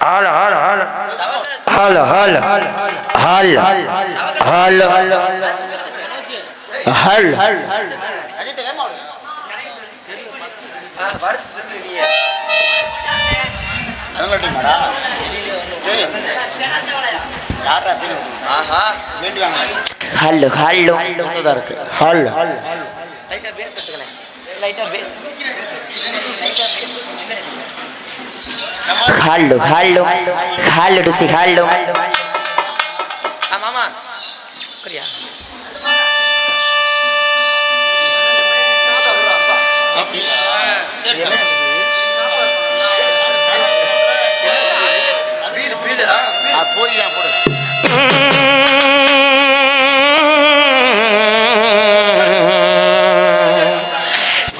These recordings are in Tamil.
ஆல ஆல ஆல ஆல ஆல ஆல ஆல ஹல். ஹல் ஹல்லு ஹல்லு ஹல்லு தான் இருக்கு. ஹல். லைட்டா பேஸ் எடுத்துக்கலாம் லைட்டா பேஸ். హాళ్ళు హాళ్ళు హాళ్ళు రుసి హాళ్ళు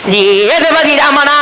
சேதுபதி ராமனா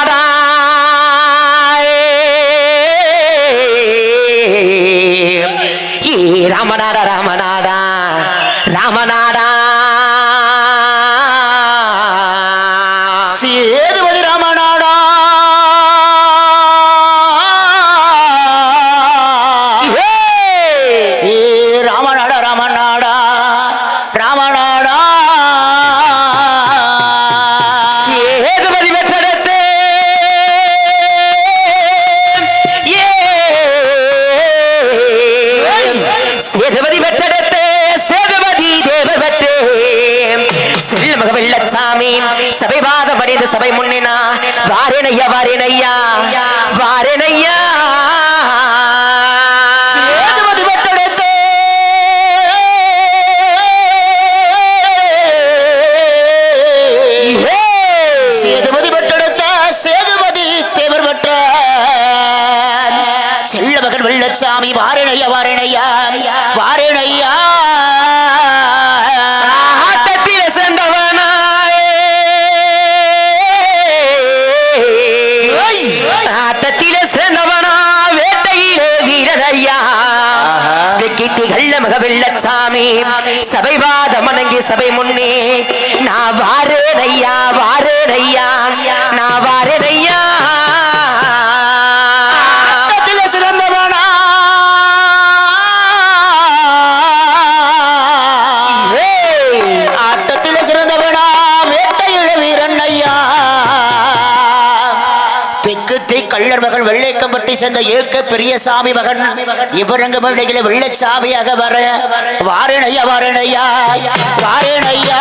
வாதம் சபை முன்னினா வாரேனையா வாரேனையா வாரேனையா சேதுபதி பெற்றெடுத்து. சேதுபதி தேவர் பெற்ற. செல்ல மகன் வெள்ளச்சாமி வாரணையா வாரணையா வாரணையா. மக வெள்ளச்சாமி சபை வாத மணங்கி சபை முன்னே. நான் வாரேன் ஐயா வாரேன் ஐயா. கள்ளர் மகன் வெள்ளைக்கம்பட்டி சேர்ந்த ஏக்க பெரியசாமி மகன். இவரங்க மேடையில வெள்ளச்சாமியாக வர. வாரணையா வாரணையா வாரணையா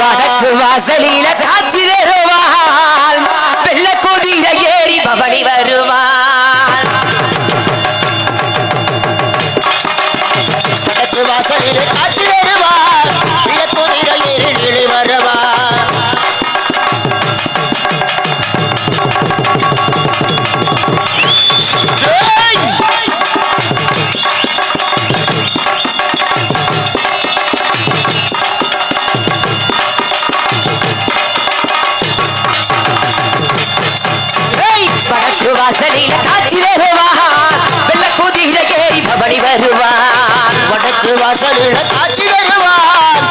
வடக்கு வாசலில காட்சி தருவாள் வெள்ள கொதிர ஏறி பவனி வருவாள். வடக்கு வாசலில் காட்சி தருவாள் வாசல் வாசலில் காட்சி தருவான்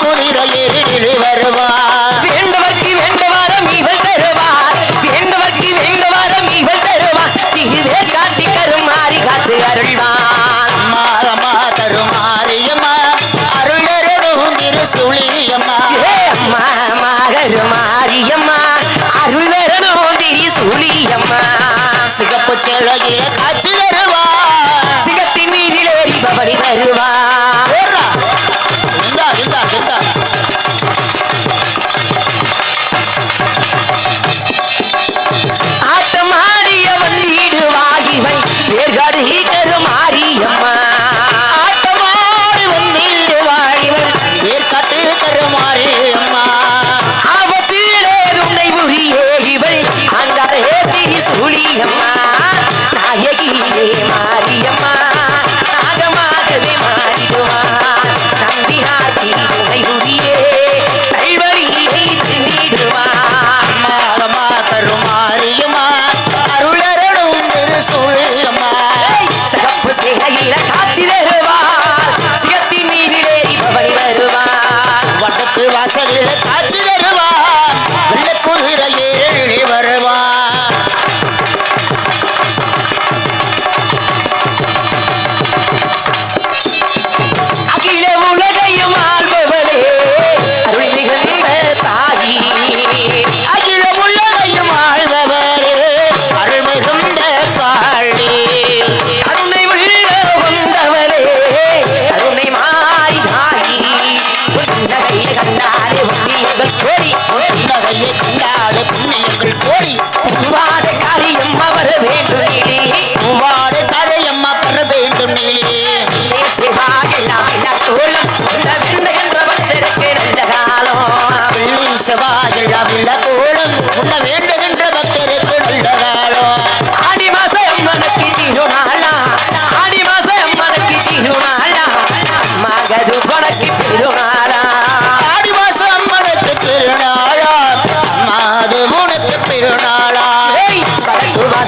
குளிர ஏறிலே வருவான் வேண்டவர்க்கு வேண்டவாரம் இவள் தருவார். வேண்டவர்க்கு வேண்டவாரம் இவள் தருவார். இதுவே காட்டி கருமாறி காத்து அருள்வான் அம்மா அம்மா கருமாரியம்மா அருள் அருளும் திரு சுழியம்மா. அம்மா அம்மா கருமாரியம்மா அருள் அருளும் திரு சுழியம்மா. சிகப்பு செழகில காட்சி தருவார் शिवासरी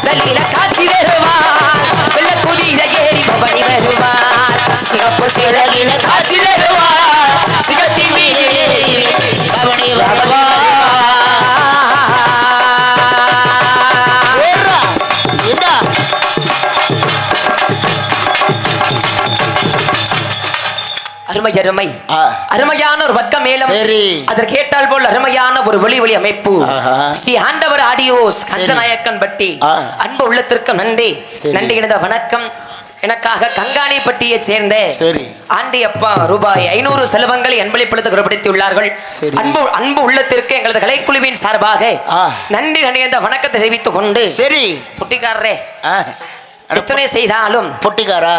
வாசலில காட்சி வருவா அருமை அருமை. அருமையான ஒரு பக்க மேலம் சரி. அதற்கு ஏற்றால் போல் அருமையான ஒரு ஒளி ஒளி அமைப்பு. ஸ்ரீ ஆண்டவர் ஆடியோஸ் கஞ்சநாயக்கன் பட்டி. அன்பு உள்ளத்திற்கு நன்றி. நன்றி இணைந்த வணக்கம் எனக்காக கங்காணிப்பட்டியைச் சேர்ந்த சரி. ஆண்டி அப்பா ரூபாய் ஐநூறு செலவங்களை அன்பளிப்படுத்த குறிப்பிடுத்தியுள்ளார்கள். அன்பு அன்பு உள்ளத்திற்கு எங்களது கலைக்குழுவின் சார்பாக. நன்றி நன்றி என்ற வணக்கத்தை தெரிவித்துக் கொண்டு சரி புட்டிக்காரரே எத்தனை செய்தாலும் பொட்டிக்காரா